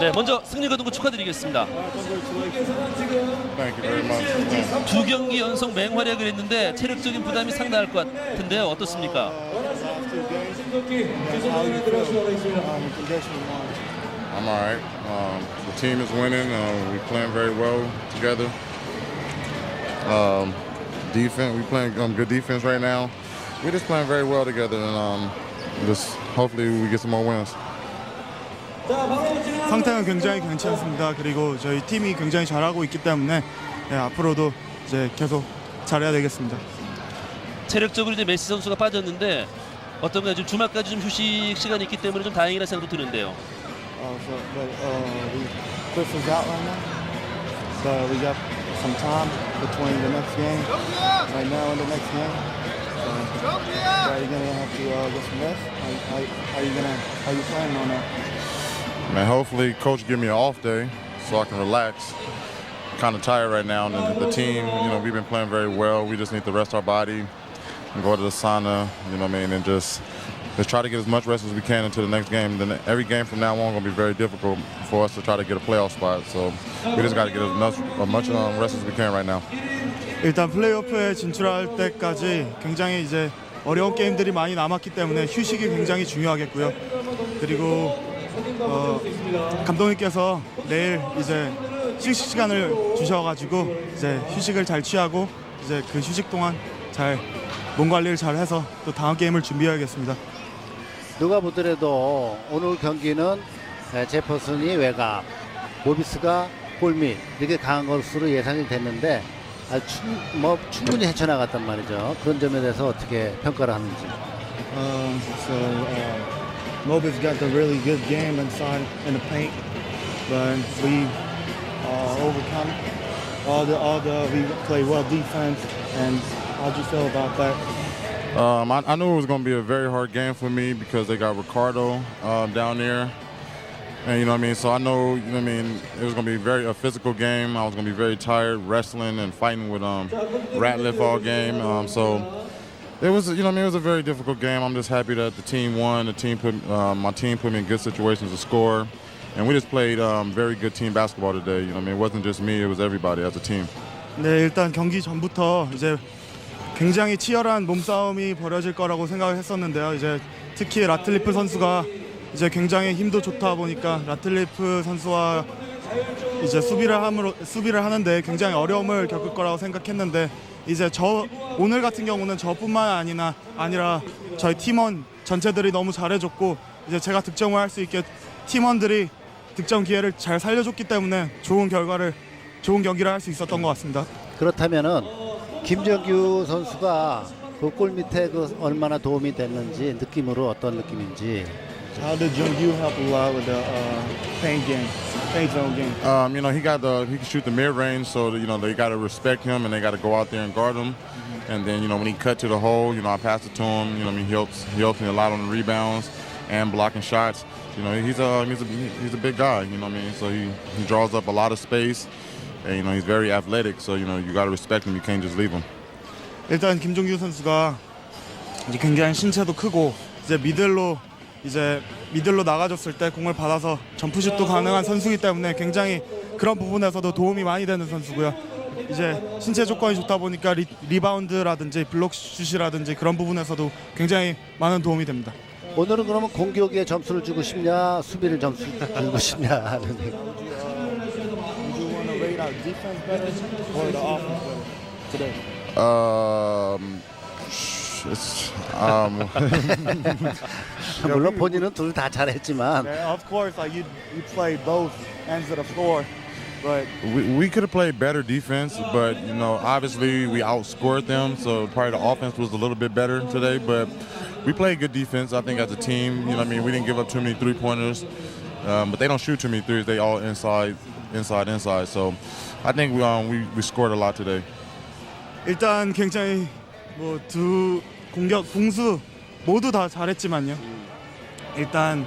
네, 먼저 승리 거둔 거 축하드리겠습니다. 두 경기 연속 맹활약을 했는데 체력적인 부담이 상당할 것 같은데요. 어떻습니까? I'm all right. Um, the team is winning. Uh, we're playing very well together. Um, defense, we playing um, good defense right now. We're just playing very well together, and um, just hopefully we get some more wins. 상태는 굉장히 괜찮습니다. 그리고 저희 팀이 굉장히 잘하고 있기 때문에 네, 앞으로도 이제 계속 잘해야 되겠습니다. 체력적으로 이제 메시 선수가 빠졌는데 어떤가요? 지금 주말까지 좀 휴식 시간이 있기 때문에 좀 다행이라 생각도 드는데요. Oh, so, but uh, we, Chris is out right now. So we got some time between the next game, right now and the next game. So, are you gonna have to uh, get some rest? How, how, how you gonna? How you planning on that? Man, hopefully, coach give me an off day so I can relax. Kind of tired right now, and the, the team, you know, we've been playing very well. We just need to rest our body and go to the sauna, you know what I mean, and just just try to get as much rest as we can until the next game. Then every game from now on gonna be very difficult for us to try to get a playoff spot. So we just got to get as much, as much um, rest as we can right now. 일단 플레이오프에 진출할 때까지 굉장히 이제 어려운 게임들이 많이 남았기 때문에 휴식이 굉장히 중요하겠고요. 그리고 어, 감독님께서 내일 이제 휴식 시간을 주셔가지고 이제 휴식을 잘 취하고 이제 그 휴식 동안 잘 몸 관리를 잘 해서 또 다음 게임을 준비해야겠습니다. 누가 보더라도 오늘 경기는 에, 제퍼슨이 외곽, 모비스가 골밑 이렇게 강한 것으로 예상이 됐는데 아, 충, 뭐 충분히 헤쳐나갔단 말이죠. 그런 점에 대해서 어떻게 평가를 하는지. Um, so uh, Mobi's got the really good game inside in the paint, but we uh, overcome all the all the we play well defense. And how'd you feel about that? Um, I, I knew it was going to be a very hard game for me because they got Ricardo um, down there. And you know what I mean? So I know, you know what I mean, it was going to be very a physical game. I was going to be very tired wrestling and fighting with um, Ratliff all game. Um, so it was, you know what I mean, it was a very difficult game. I'm just happy that the team won. The team put, um, my team put me in good situations to score. And we just played um, very good team basketball today. You know what I mean? It wasn't just me, it was everybody as a team. 네, 일단 경기 전부터 이제 굉장히 치열한 몸싸움이 벌어질 거라고 생각을 했었는데요. 이제 특히 라틀리프 선수가 이제 굉장히 힘도 좋다 보니까 라틀리프 선수와 이제 수비를 함으로 수비를 하는데 굉장히 어려움을 겪을 거라고 생각했는데 이제 저 오늘 같은 경우는 저뿐만 아니나 아니라 저희 팀원 전체들이 너무 잘해줬고 이제 제가 득점을 할 수 있게 팀원들이 득점 기회를 잘 살려줬기 때문에 좋은 결과를 좋은 경기를 할 수 있었던 것 같습니다. 그렇다면은 김정규 선수가 그 골 밑에 그 얼마나 도움이 됐는지 느낌으로 어떤 느낌인지 How did Jungyu help you out with the uh, paint game, paint zone game? Um, you know, he got the he can shoot the mid range, so you know they got to respect him and they got to go out there and guard him. And then you know when he cut to the hole, you know I pass it to him. You know, I mean he helps he helps me a lot on the rebounds and blocking shots. You know, he's a he's a he's a big guy. You know what I mean? So he he draws up a lot of space, and you know he's very athletic. So you know you got to respect him. You can't just leave him. 일단 김종규 선수가 이제 굉장히 신체도 크고 이제 미들로 이제 미들로 나가줬을 때 공을 받아서 점프슛도 가능한 선수이기 때문에 굉장히 그런 부분에서도 도움이 많이 되는 선수고요. 이제 신체 조건이 좋다 보니까 리, 리바운드라든지 블록 슛이라든지 그런 부분에서도 굉장히 많은 도움이 됩니다. 오늘은 그러면 공격에 점수를 주고 싶냐 수비를 점수 주고 싶냐 하는 얘기. Um, um. 물론 본인은 둘 다 잘했지만 Yeah, of course, like you, you played both ends of the floor, but We, we could have played better defense, but you know, obviously we outscored them, so probably the offense was a little bit better today. But we played good defense, I think, as a team. You know, what I mean, we didn't give up too many three pointers, um, but they don't shoot too many threes. They all inside, inside, inside. So I think we um, we, we scored a lot today. 일단 굉장히 뭐 두 공격 공수 모두 다 잘했지만요. 일단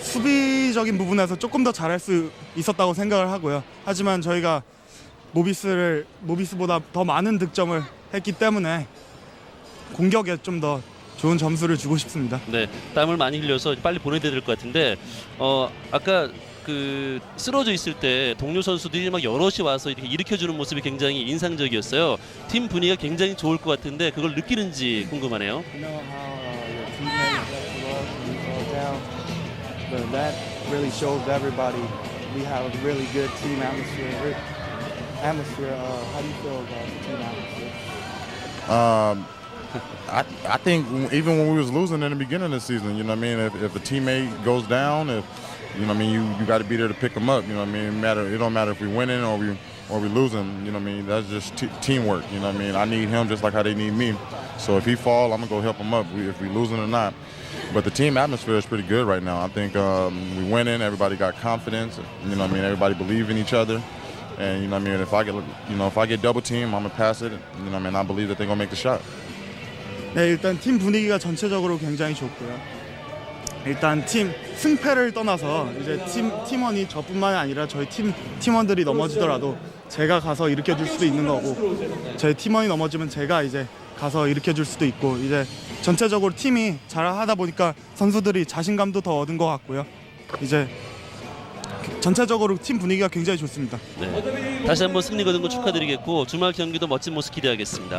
수비적인 부분에서 조금 더 잘할 수 있었다고 생각을 하고요. 하지만 저희가 모비스를 모비스보다 더 많은 득점을 했기 때문에 공격에 좀 더 좋은 점수를 주고 싶습니다. 네, 땀을 많이 흘려서 빨리 보내야 될 것 같은데 어 아까 그 쓰러져 있을 때 동료 선수들이 막 여럿이 와서 이렇게 일으켜주는 모습이 굉장히 인상적이었어요. 팀 분위기가 굉장히 좋을 것 같은데 그걸 느끼는지 궁금하네요. Down? But that really shows everybody we have a really good team atmosphere. Re- Atmosphere. Uh, how do you feel about the team atmosphere? Um, I I think even when we was losing in the beginning of the season, you know what I mean. If, if a teammate goes down, if you know what I mean, you, you got to be there to pick them up. You know what I mean. It matter. It don't matter if we winning or we or we losing. You know what I mean. That's just t- teamwork. You know what I mean. I need him just like how they need me. So if he fall, I'm gonna go help him up. We, if we losing or not. But the team atmosphere is pretty good right now. I think um, we winning. Everybody got confidence. You know what I mean. Everybody believe in each other. And you know what I mean. If I get you know if I get double team, I'm gonna pass it. You know what I mean. I believe that they're gonna make the shot. 네, 일단 팀 분위기가 전체적으로 굉장히 좋고요. 일단 팀 승패를 떠나서 이제 팀 팀원이 저뿐만 아니라 저희 팀 팀원들이 넘어지더라도 제가 가서 일으켜 줄 수도 있는 거고 저희 팀원이 넘어지면 제가 이제 가서 일으켜 줄 수도 있고 이제 전체적으로 팀이 잘 하다 보니까 선수들이 자신감도 더 얻은 것 같고요. 이제 전체적으로 팀 분위기가 굉장히 좋습니다. 네. 다시 한번 승리 거둔 거 축하드리겠고 주말 경기도 멋진 모습 기대하겠습니다.